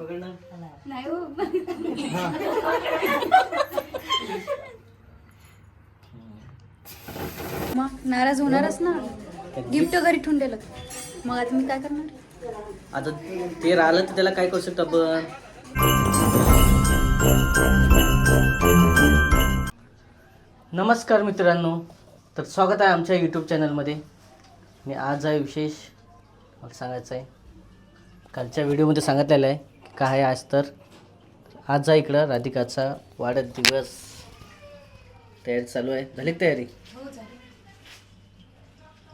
पकड ना नाही हो. मग नाराज होणारच ना. गिफ्ट घरी ठेवून दिलं. मग आता मी काय करणार? आता ते राहिलं तर त्याला काय करू शकतो आपण? नमस्कार मित्रांनो. तर स्वागत आहे आमच्या यूट्यूब चॅनलमध्ये मी आज आहे विशेष मला सांगायचं आहे. कालच्या व्हिडिओमध्ये सांगितलेलं आहे. काय आज तर? आज आहे इकडं राधिकाचा वाढत दिवस. तयारी चालू आहे. झाली का तयारी? हो झाले.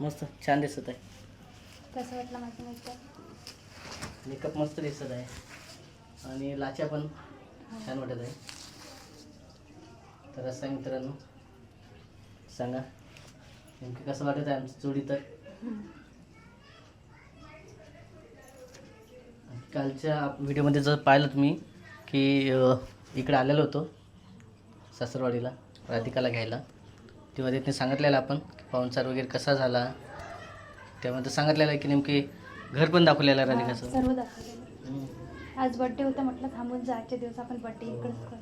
मस्त छान दिसत आहे. कसं वाटलं माझं मेकअप मेकअप मस्त दिसत आहे. आणि लाच्या पण छान वाटत आहे. तर असं आहे मित्रांनो. सांगा. नेमकं कसं वाटत आहे आमची जोडी तर? कालच्या व्हिडिओमध्ये जर पाहिलं तुम्ही की इकडे आलेलो होतो सासरवाडीला राधिकाला घ्यायला. तेव्हा तिथे सांगितलेलं आपण की पाहुणचार वगैरे कसा झाला. त्यामध्ये सांगितलेलं आहे की नेमके घर पण दाखवलेलं आहे राधिकाचं. सर्व दाखवलेलं. आज बड्डे होता म्हटलं थांबून जायच्या दिवस आपण बड्डे इकडेच करू.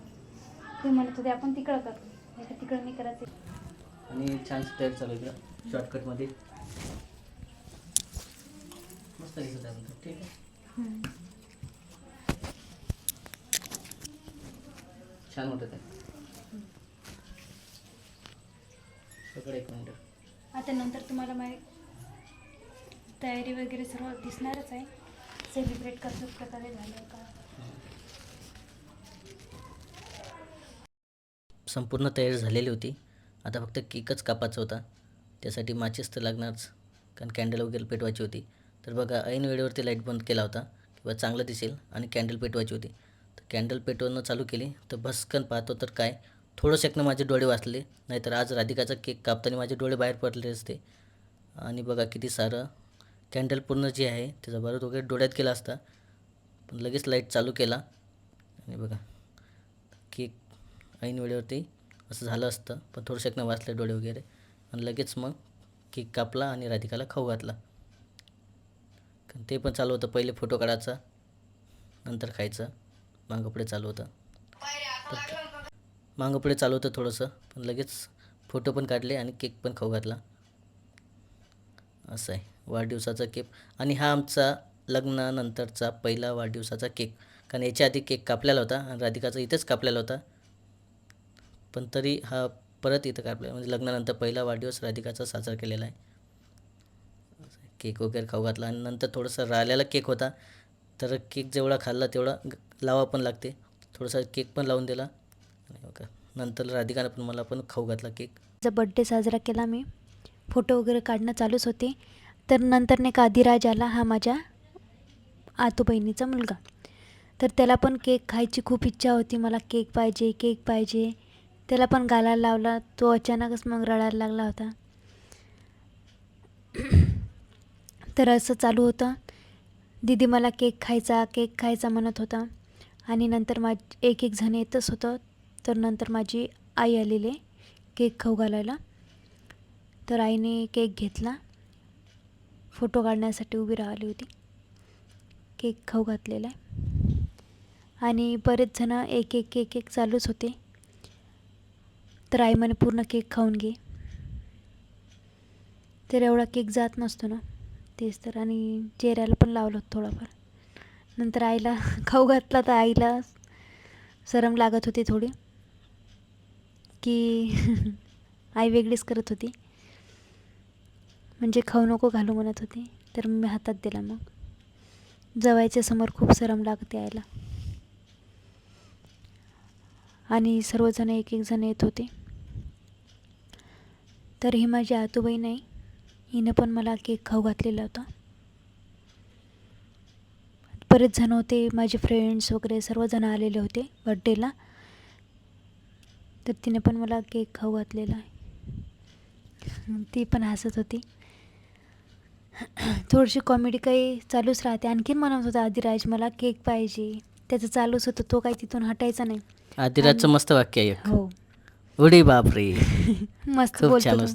ते म्हणत होते आपण तिकडं करू. तिकडं नाही करायचं. आणि छान तयारी चालू इकडं शॉर्टकटमध्ये मस्त दिसत आहे ठीक आहे. छान वाटत आहे सगळं एक मिनिट आता नंतर तुम्हाला माहीत तयारी वगैरे सर्व दिसणारच आहे. सेलिब्रेट कसं प्रकारे झालं का? संपूर्ण तयारी झालेली होती. आता फक्त केकच कापायचा होता. त्यासाठी माचीस तर लागणारच. कारण कॅन्डल वगैरे पेटवायची होती. तर बघा ऐन वेळेवरती लाइट बंद केला होता किंवा चांगलं दिसेल आणि कॅन्डल पेटवायची होती. तर कॅन्डल पेटवणं चालू केली. तर भस्कन पाहतो तर काय थोडं शकणं माझे डोळे वाचले नाहीतर आज राधिकाचा केक कापताना माझे डोळे बाहेर पडले असते. आणि बघा किती सारं कॅन्डल पूर्ण जे आहे त्याचा बरं वगैरे डोळ्यात केला असता. पण लगेच लाइट चालू केला. आणि बघा केक ऐन वेळेवरती असं झालं असतं पण थोडं शकणं वाचलं डोळे वगैरे. आणि लगेच मग केक कापला आणि राधिकाला खाऊ घातला. कारण ते पण चालू होतं पहिले फोटो काढायचा नंतर खायचं. मागं पुढे चालू होतं. मागं पुढे चालू होतं थोडंसं पण लगेच फोटो पण काढले आणि केक पण खाऊ घातला. असं आहे. वाढदिवसाचा केक. आणि हा आमचा लग्नानंतरचा पहिला वाढदिवसाचा केक. कारण याच्या आधी केक कापलेला होता आणि राधिकाचा इथेच कापलेला होता. पण तरी हा परत इथं कापला म्हणजे लग्नानंतर पहिला वाढदिवस राधिकाचा साजरा केलेला आहे. केक वगैरे खाऊ घातला आणि नंतर थोडंसं राहिलेला केक होता. तर केक जेवढा खाल्ला तेवढा लावा पण लागते. थोडासा केक पण लावून दिला. आणि नंतर राधिकानं पण मला पण खाऊ घातला केक. माझा बड्डे साजरा केला मी. फोटो वगैरे काढणं चालूच होते. तर नंतर नाही आधीराज आला हा माझ्या आतू बहिणीचा मुलगा. तर त्याला पण केक खायची खूप इच्छा होती. मला केक पाहिजे केक पाहिजे. त्याला पण गालायला लावला. तो अचानकच मग रडायला लागला होता. तर असं चालू होतं. दीदी मला केक खायचा केक खायचा म्हणत होता. आणि नंतर मा एक एक जण येतच होतं. तर नंतर माझी आई आलेली केक खाऊ घालायला. तर आईने केक घेतला. फोटो काढण्यासाठी उभी राहिली होती. केक खाऊ घातलेला. आहे आणि बरेच जणं एक एक एक एक चालूच होते. तर आई म्हणे पूर्ण केक खाऊन घे. तर एवढा केक जात नसतो ना. तेच तर आणि चेहऱ्याला पण लावलं होतं थोडाफार. नंतर आईला खाऊ घातला तर आईला सरम लागत होती थोडी. की आई वेगळीच करत होती. म्हणजे खाऊ नको घालू म्हणत होती. तर मी हातात दिला मग. जवायच्या समोर खूप सरम लागते आईला. आणि सर्वजण एक एक जण येत होते. तर ही माझी आतूबाई नाही. हिनं पण मला केक खाऊ घातलेला होता. बरेच जण होते माझे फ्रेंड्स वगैरे सर्वजण आलेले होते बड्डेला तर तिने पण मला केक खाऊ घातलेला आहे. ती पण हसत होती. थोडीशी कॉमेडी काही चालूच राहते. आणखीन म्हणत होता आदिराज मला केक पाहिजे. त्याचं चालूच होतं तो काही तिथून हटायचा नाही. आदिराजचं मस्त वाक्य आहे हो. उडी बापरे. मस्त बोलतो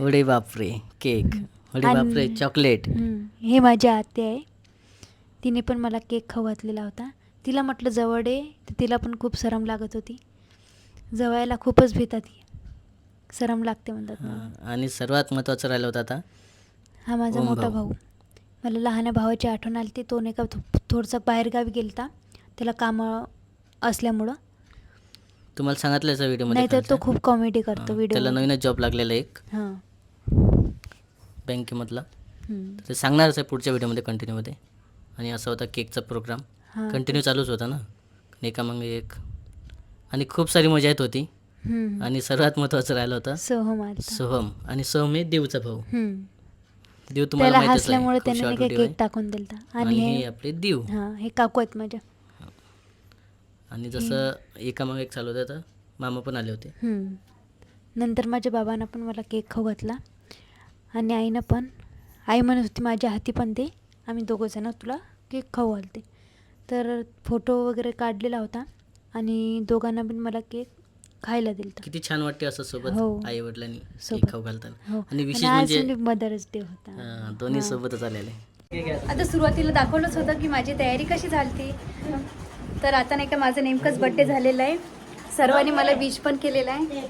उडी बापरे केक. आणि- बापरे चॉकलेट हम्म. हे माझी आत्या आहे. तिने पण मला केक खाऊ घातलेला होता. तिला म्हटलं जवळ ये. तर तिला पण खूप सरम लागत होती. जवळला खूपच भीतात ती सरम लागते म्हणतात मला. आणि सर्वात महत्त्वाचं राहिलं होतं आता? हा माझा ओम मोठा भाऊ. भाऊ. मला लहान भावाची आठवण आली ती तो नाही का थो- थोडंसं बाहेरगावी गेलता. त्याला कामं असल्यामुळं. तुम्हाला सांगितलं याचा व्हिडिओमध्ये नाहीतर तो. खूप कॉमेडी करतो व्हिडिओ त्याला नवीनच जॉब लागलेला आहे एक. हां. बँकेमधला. हम्म. ते सांगणारच आहे पुढच्या व्हिडिओमध्ये कंटिन्यूमध्ये आणि असा होता केकचा प्रोग्राम हां. कंटिन्यू चालूच होता ना. एकामागे एक. आणि खूप सारी मजा येत होती. हम्म. आणि सर्वात महत्त्वाचं राहिलं होतं सोहम आलता सोहम. आणि सोहम हे देवचा भाऊ. हम्म. देव तुम्हाला त्याला माहितीच आहे हसल्यामुळे खूप त्याने नाही आहे. केक टाकून दिलता. आणि आणि हे हे आपले देव. हां हे काकू आहेत माझ्या. आणि जसं एकामागे एक चालू होतं तर मामा पण आले होते. हम्म. नंतर माझ्या बाबांना पण मला केक खाऊ घातला. आणि आईनं पण. आई म्हणत होती माझ्या हाती पण दे आम्ही दोघंजणं तुला केक खाऊ घालते. तर फोटो वगैरे काढलेला होता आणि दोघांना पण मला केक खायला दिलता. किती छान वाटते असं सोबत हो. आई वडिलांनी केक सोबत. खाऊ घालताना. हो. आणि विशेष आज म्हणजे मदर्स डे होता. हां, दोन्ही सोबतच आलेले. आता सुरुवातीला दाखवलंच होतं की माझी तयारी कशी झाली तर आता नाही का माझं नेमकंच बड्डे झालेलं आहे. सर्वांनी मला विश पण केलेला आहे.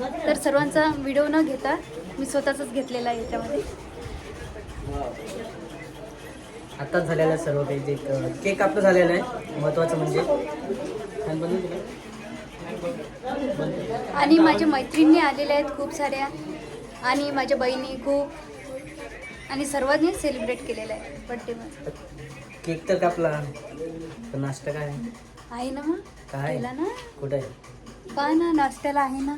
तर सर्वांचा व्हिडिओ न घेता मी स्वतःचाच घेतलेला आहे याच्यामध्ये. आताच झालेलं आहे सर्व काही जे केक आपलं झालेलं आहे महत्त्वाचं म्हणजे. आणि माझ्या मैत्रिणी आलेल्या आहेत खूप साऱ्या. आणि माझ्या बहिणी खूप. आणि सर्वांनी सेलिब्रेट केलेलं आहे बड्डेमध्ये केक तर कापला. पण नाश्ता काय? आहे? ना मग? काय? ना? कुठं? आहे पहा ना नाश्त्याला आहे ना.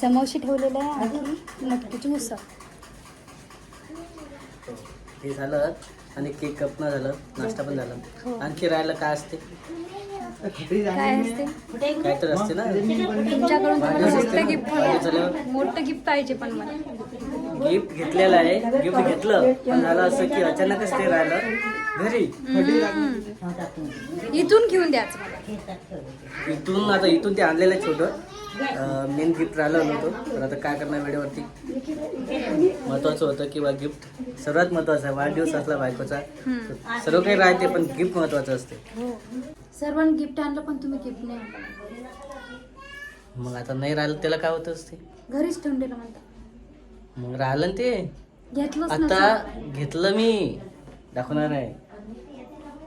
समोसे ठेवलेले आहे आणि मटकीची उसळ हे झालं आणि केक कपणं झालं नाश्ता पण हो. झाला आणखी राहायला काय असते? काय असते काय तर असते? ना? तुमच्याकडून मोठं गिफ्ट मोठं गिफ्ट पाहिजे पण मला. गिफ्ट घेतलेलं आहे. गिफ्ट घेतलं. पण झालं असं की अचानकच ते राहिलं. घरी. इथून घेऊन द्यायचं मला. इथून आता इथून ते आणलेलं आहे छोटं मेन गिफ्ट राहिलं नव्हतं तर आता काय करणार वेळेवरती? महत्वाचं होतं किंवा गिफ्ट सर्वात महत्वाचं आहे. वाढदिवस असला बायकोचा. सर्व काही राहते पण गिफ्ट महत्वाचं असते. हो. सर्वांनी गिफ्ट आणलं पण तुम्ही गिफ्ट नाही मग आता नाही राहिलं त्याला काय होतं असते? घरीच ठेवून दिलं म्हणता. मग राहिलं ना ते? घेतलंच आता घेतलं मी. दाखवणार आहे.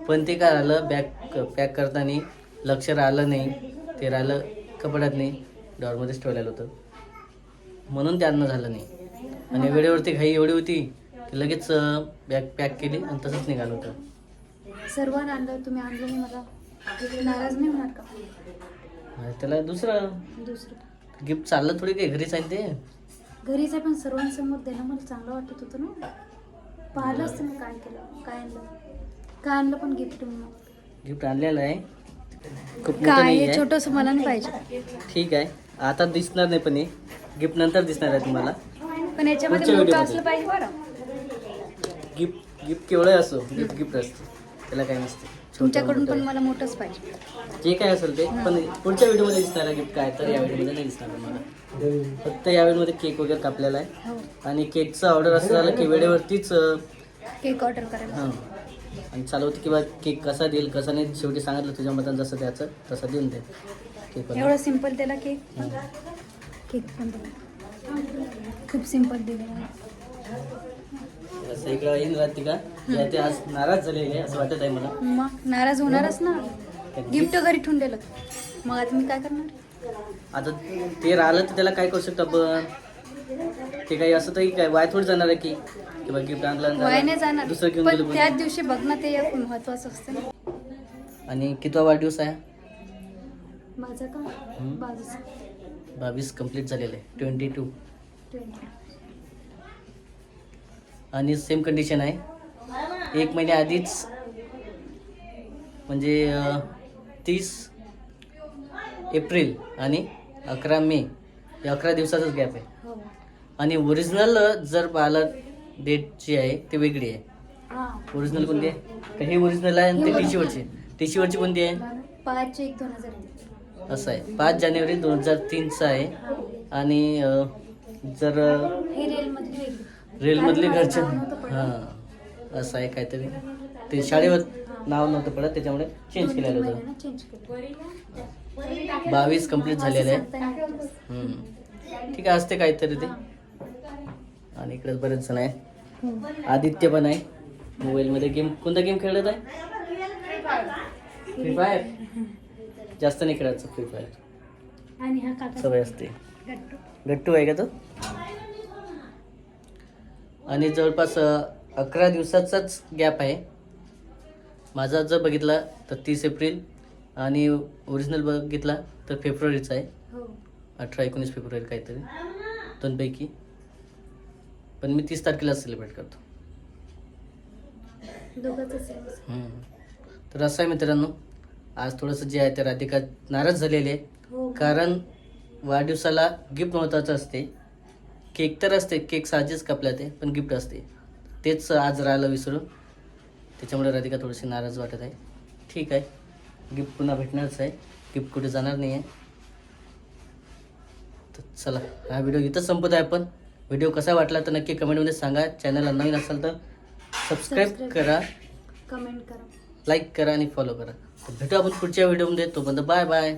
पण ते काय राहिलं बॅग पॅक करताना लक्ष राहिलं नाही. ते राहिलं कपड्यात नाही डॉरमध्येच ठेवलेलं होतं. म्हणून ते अन्न झालं नाही. आणि वेळेवरती घाई एवढी होती की लगेच बॅग पॅक केली आणि तसंच निघालं होतं. सर्वांनी आणलं तुम्ही आणलं नाही मला. नाराज नाही होणार का? त्याला दुसरं. दुसरं. गिफ्ट चाललं थोडी काही घरीच आहे ते? घरीच आहे पण सर्वांसमोर देणं मला चांगलं वाटत होतं ना. पाहिलं असतं मी काय केलं काय आणलं. काय आणलं पण गिफ्ट म्हणून गिफ्ट आणलेलं आहे. खूप मोठं काय नाही हे आहे छोटंस मला नाही पाहिजे. ठीक आहे. आता दिसणार नाही पण हे. गिफ्ट नंतर दिसणार आहे तुम्हाला. पण याच्यामध्ये पुढच्या मोठं. असलं पाहिजे बरं. गिफ्ट गिफ्ट केवढं असो. गिफ्ट गिफ्ट असते. त्याला काय नसते. छोटं तुमच्याकडून पण. मला मोठंच पाहिजे. जे काय असेल ते. पण पुढच्या व्हिडिओमध्ये दिसणार आहे गिफ्ट काय तर या व्हिडिओमध्ये नाही दिसणार तुम्हाला. फक्त या व्हिडिओमध्ये केक वगैरे कापलेला आहे. हो. आणि केकचं ऑर्डर असं झालं की वेळेवरतीच अं, केक ऑर्डर करायला. हां. आणि चालू होतं किंवा केक कसा देईल कसा नाही शेवटी सांगितलं तुझ्या मतान जसं द्यायचं तसं देऊन दे. केक एवढं सिंपल दिला केक केक पण खूप सिंपल दिलेला असं इकडं येईन राहते का? ते आज नाराज झालेले आहे असं वाटत आहे मला. मग नाराज होणारच ना. गिफ्ट घरी ठेवून दिलं. मग आता मी काय करणार? आता ते राहिलं तर त्याला काय करू शकतो आपण? ते काही असं तरी काय वाय थोडी जाणार आहे की? गिफ्ट आणलं. जाणार. दुसरं घेऊन पण त्याच. दिवशी बघणं ते एक महत्वाचं असतं. ना आणि कितवा वाढदिवस आहे? माझा का? हम्म. बावीस. बावीस कंप्लीट झालेलं आहे. ट्वेंटी टू ट्वेंटी आणि सेम कंडिशन आहे. एक महिन्या आधीच म्हणजे तीस एप्रिल आणि अकरा मे या अकरा दिवसाचाच गॅप आहे. हो. आणि ओरिजिनल जर पाहिलं डेट जी आहे ती वेगळी आहे. ओरिजिनल कोणती आहे? का हे ओरिजिनल आहे आणि ते टी शर्टची टी शर्टची कोणती आहे? पाच एक दोन हजार. असं आहे. पाच जानेवारी दोन हजार तीनचं आहे. आणि जर रेलमधले घरचे. हां. असं आहे काहीतरी. ते शाळेवर नाव नव्हतं पडत त्याच्यामुळे चेंज केलेलं होतं. केलं. बावीस कंप्लीट झालेले आहे. ठीक आहे असते काहीतरी ते. आणि इकडे बरेच जण आहे. आदित्य पण आहे. मोबाईलमध्ये गेम कोणता गेम खेळत आहे? फ्री फायर जास्त नाही खेळायचं फ्री फायर सवय असते. गट्टू. आहे का तो? आणि जवळपास अकरा दिवसाचाच गॅप आहे. माझा जर बघितला तर तीस एप्रिल आणि ओरिजिनल बघितला तर फेब्रुवारीचा आहे. हो. अठरा एकोणीस फेब्रुवारी काहीतरी. दोनपैकी. पण मी तीस तारखेला सेलिब्रेट करतो. हम्म. तर असं आहे मित्रांनो आज थोडंसं जे आहे ते राधिका नाराज झालेली आहे. हो कारण वाढदिवसाला गिफ्ट महत्त्वाचं असते. केक तर असते केक साजेच कापल्या ते पण गिफ्ट असते. तेच आज राहिलं विसरून. त्याच्यामुळे राधिका थोडीशी नाराज वाटत आहे. ठीक आहे. गिफ्ट पुन्हा भेटणारच आहे. गिफ्ट कुठे जाणार नाही आहे तर चला हा व्हिडिओ इथंच संपत आहे आपण. व्हिडिओ कसा वाटला तर नक्की कमेंटमध्ये सांगा. चॅनलला नवीन असाल तर सबस्क्राईब. करा. कमेंट करा. लाईक करा आणि फॉलो करा. तर भेटू आपण पुढच्या व्हिडिओमध्ये. तोपर्यंत बाय बाय.